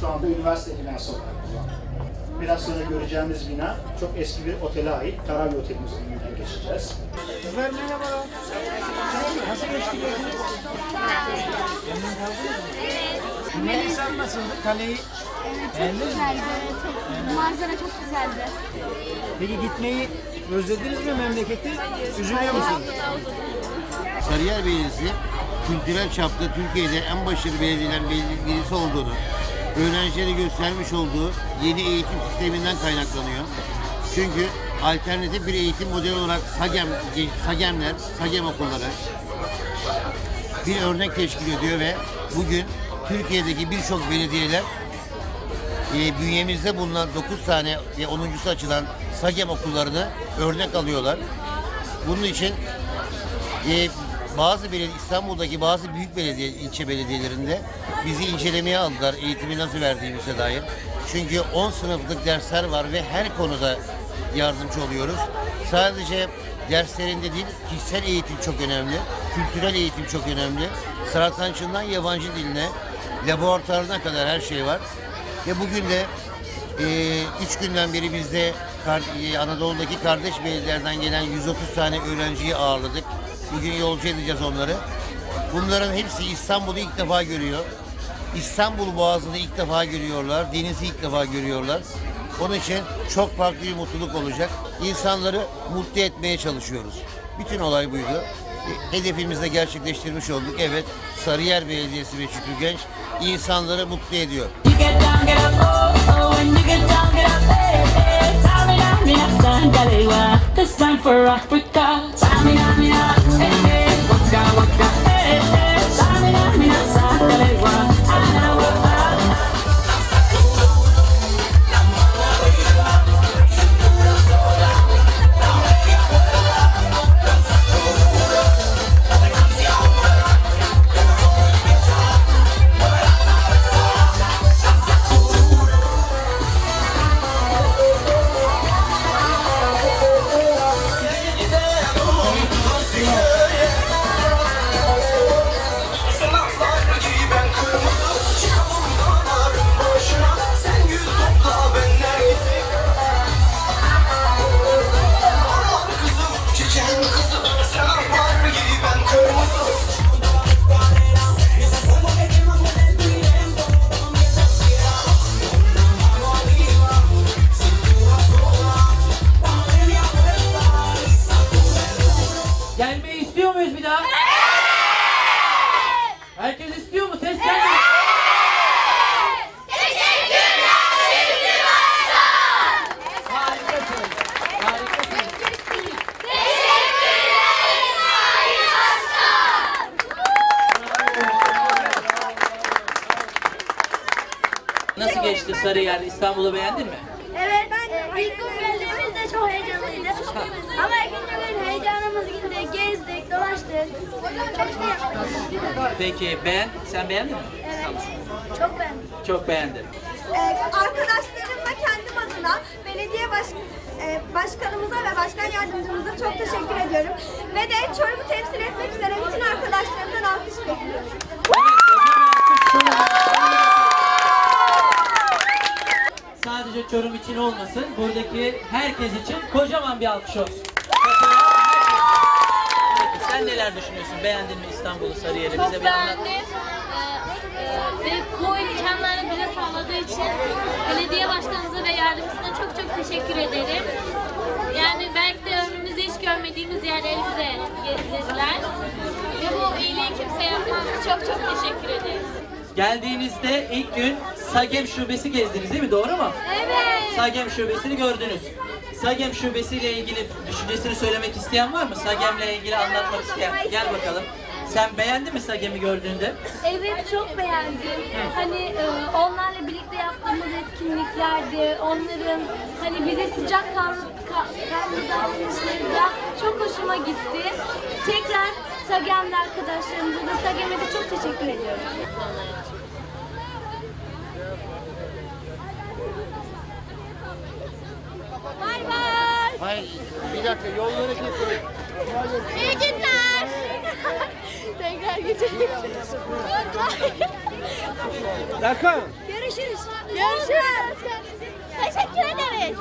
şu anda üniversite binası olarak kullanılıyor. Biraz sonra göreceğimiz bina çok eski bir otele ait. Karabi Otelimizin önünden geçeceğiz. Kızlar merhabalar. Nasıl geçti geziniz? Memnun kaldınız mı? Melisa'm nasıldı? Kaleyi beğendiniz mi? güzeldi. Çok, manzara çok güzeldi. Peki gitmeyi özlediniz mi memleketi? Üzülüyor musunuz? Sarıyer Belediyesi kültürel çapta Türkiye'de en başarılı belediyeler birisi olduğunu, öğrencilere göstermiş olduğu yeni eğitim sisteminden kaynaklanıyor. Çünkü alternatif bir eğitim modeli olarak SAGEM, SAGEM'ler, SAGEM okulları bir örnek teşkil ediyor ve bugün Türkiye'deki birçok belediyeler e, bünyemizde bulunan 9 tane ve 10.sü açılan SAGEM okullarını örnek alıyorlar. Bunun için e, bazı belediye, İstanbul'daki bazı büyük belediye, ilçe belediyelerinde bizi incelemeye aldılar eğitimi nasıl verdiğimize dair. Çünkü 10 sınıflık dersler var ve her konuda yardımcı oluyoruz. Sadece derslerinde değil, kişisel eğitim çok önemli, kültürel eğitim çok önemli. Satrançından yabancı diline, laboratuvarına kadar her şey var. Ve bugün de ee, üç günden beri bizde e, Anadolu'daki kardeş belediyelerden gelen 130 tane öğrenciyi ağırladık. Bugün yolcu edeceğiz onları. Bunların hepsi İstanbul'u ilk defa görüyor. İstanbul Boğazı'nı ilk defa görüyorlar. Denizi ilk defa görüyorlar. Onun için çok farklı bir mutluluk olacak. İnsanları mutlu etmeye çalışıyoruz. Bütün olay buydu. E, Hedefimizi de gerçekleştirmiş olduk. Evet, Sarıyer Belediyesi ve Şükrü Genç insanları mutlu ediyor. You get down, get up, Geçti Sarıyer? İstanbul'u beğendin mi? Evet, ben ilk gün geldiğimizde çok heyecanlıydı. Ama ikinci gün heyecanımız gitti. Gezdik, dolaştık. Çok şey yaptık. Peki beğen, sen beğendin mi? Evet, çok beğendim. Çok beğendim. Ee, arkadaşlarım ve kendim adına belediye baş, e, başkanımıza ve başkan yardımcımıza çok teşekkür ediyorum. Ve de Çorum'u Çorum için olmasın, buradaki herkes için kocaman bir alkış olsun. Peki sen neler düşünüyorsun? Beğendin mi İstanbul'u, Sarıyer'i? Bize Çok bir anlat. beğendim. Ee, e, ve bu imkanları bize sağladığı için belediye başkanımıza ve yardımcısına çok çok teşekkür ederim. Yani belki de ömrümüzde hiç görmediğimiz yerleri bize gezdirdiler. Ve bu iyiliği kimse yapmaz. Çok çok teşekkür ederiz. Geldiğinizde ilk gün Sagem Şubesi gezdiniz değil mi? Doğru mu? Evet. Sagem Şubesi'ni gördünüz. Sagem Şubesi ile ilgili düşüncesini söylemek isteyen var mı? Sagem'le ilgili anlatmak isteyen. Gel bakalım. Sen beğendin mi Sagem'i gördüğünde? Evet çok beğendim. Hani e, onlarla birlikte yaptığımız etkinliklerde, onların hani bize sıcak kanlı davranışları da çok hoşuma gitti. Tekrar Sagem'le arkadaşlarımıza da Sagem'e de çok teşekkür ediyorum. Hayır, bir dakika yolları getirin. İyi günler. Tekrar geçelim. Erkan. Görüşürüz. Görüşürüz. Teşekkür ederiz.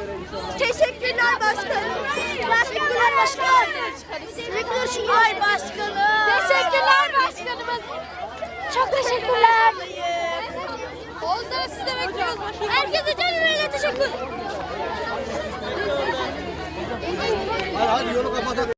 Teşekkürler başkanım. Teşekkürler başkanım. Teşekkürler başkanım. Teşekkürler başkanımız. Çok teşekkürler. Oğuzlara siz de bekliyoruz. Herkese canım öyle teşekkür. Hadi hadi yolu kapatalım.